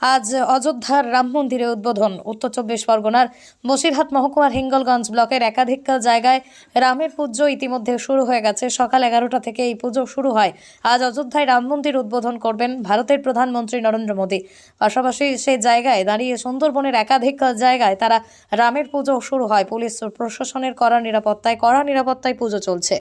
আজ অযোধ্যার রাম মন্দিরে উদ্বোধন। উত্তর চব্বিশ পরগনার বসিরহাট মহকুমার হিঙ্গলগঞ্জ ব্লকের একাধিক জায়গায় রামের পুজো ইতিমধ্যে শুরু হয়ে গেছে। সকাল এগারোটা থেকে এই পুজো শুরু হয়। আজ অযোধ্যায় রাম মন্দির উদ্বোধন করবেন ভারতের প্রধানমন্ত্রী নরেন্দ্র মোদী। পাশাপাশি সেই জায়গায় দাঁড়িয়ে সুন্দরবনের একাধিক জায়গায় তারা রামের পুজো শুরু হয়। পুলিশ প্রশাসনের কড়া নিরাপত্তায় কড়া নিরাপত্তায় পুজো চলছে।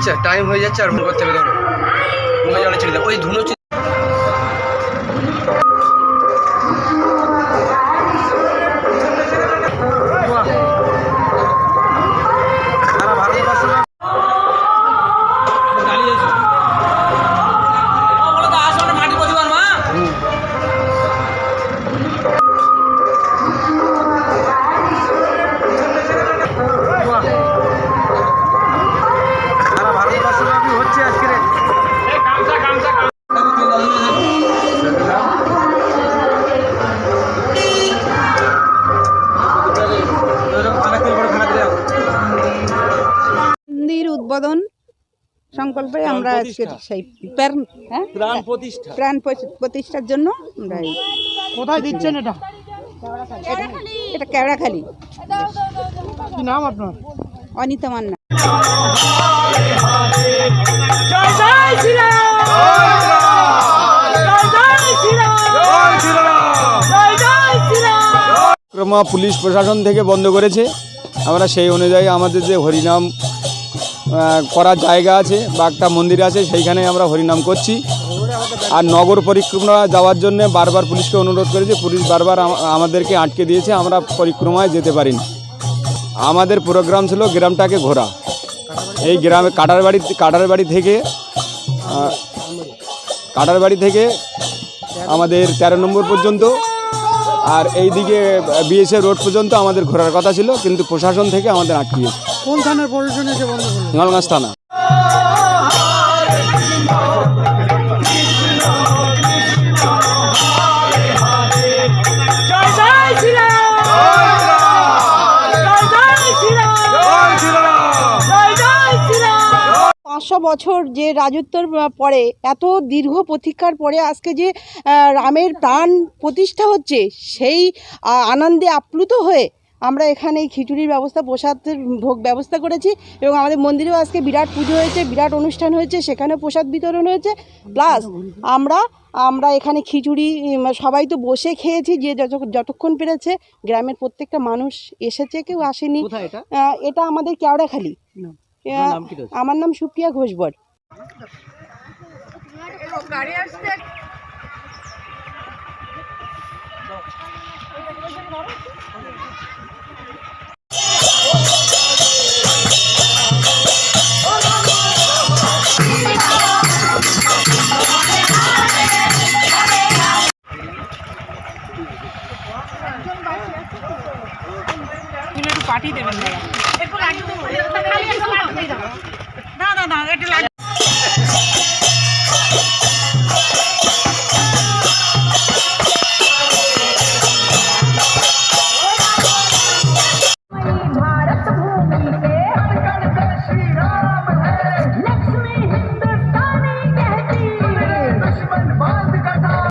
আচ্ছা টাইম হয়ে যাচ্ছে আর করতে হবে ধরো। ওই ধুনো সংকল্পে আমরা আজকে সেই প্রাণ হ্যাঁ? প্রাণ প্রতিষ্ঠা। প্রাণ প্রতি- প্রতিষ্ঠার জন্য আমরা কোথায় দিচ্ছেন এটা? এটা- কেওড়াখালী। কি নাম আপনার? অনিতা মান্না। ক্রমা পুলিশ প্রশাসন থেকে বন্ধ করেছে। আমরা সেই অনুযায়ী আমাদের যে হরিনাম করার জায়গা আছে, বা একটা মন্দির আছে, সেইখানে আমরা হরিনাম করছি। আর নগর পরিক্রমা যাওয়ার জন্য বারবার পুলিশকে অনুরোধ করেছে পুলিশ বারবার আমাদেরকে আটকে দিয়েছে, আমরা পরিক্রমায় যেতে পারি পারিনি আমাদের প্রোগ্রাম ছিল গ্রামটাকে ঘোরা। এই গ্রামে কাটার বাড়ি কাটার বাড়ি থেকে কাটার বাড়ি থেকে আমাদের তেরো নম্বর পর্যন্ত, আর এইদিকে বিএসএ রোড পর্যন্ত আমাদের ঘোরার কথা ছিল, কিন্তু প্রশাসন থেকে আমাদের আটকিয়েছে কোন থানার প্রশাসন এসে বন্ধ করল? হিমালগঞ্জ থানা। পাঁচশো বছর যে রাজত্বর পরে এত দীর্ঘ প্রতীক্ষার পরে আজকে যে রামের প্রাণ প্রতিষ্ঠা হচ্ছে সেই আনন্দে আপ্লুত হয়ে আমরা এখানে এই খিচুড়ির ব্যবস্থা প্রসাদের ভোগ ব্যবস্থা করেছি এবং আমাদের মন্দিরেও আজকে বিরাট পুজো হয়েছে বিরাট অনুষ্ঠান হয়েছে সেখানেও প্রসাদ বিতরণ হয়েছে। প্লাস আমরা আমরা এখানে খিচুড়ি সবাই তো বসে খেয়েছি যে যত- যতক্ষণ পেরেছে গ্রামের প্রত্যেকটা মানুষ এসেছে কেউ আসেনি। এটা? আমাদের কেওড়াখালী? আমার নাম সুপ্রিয়া ঘোষবর। না না না এটা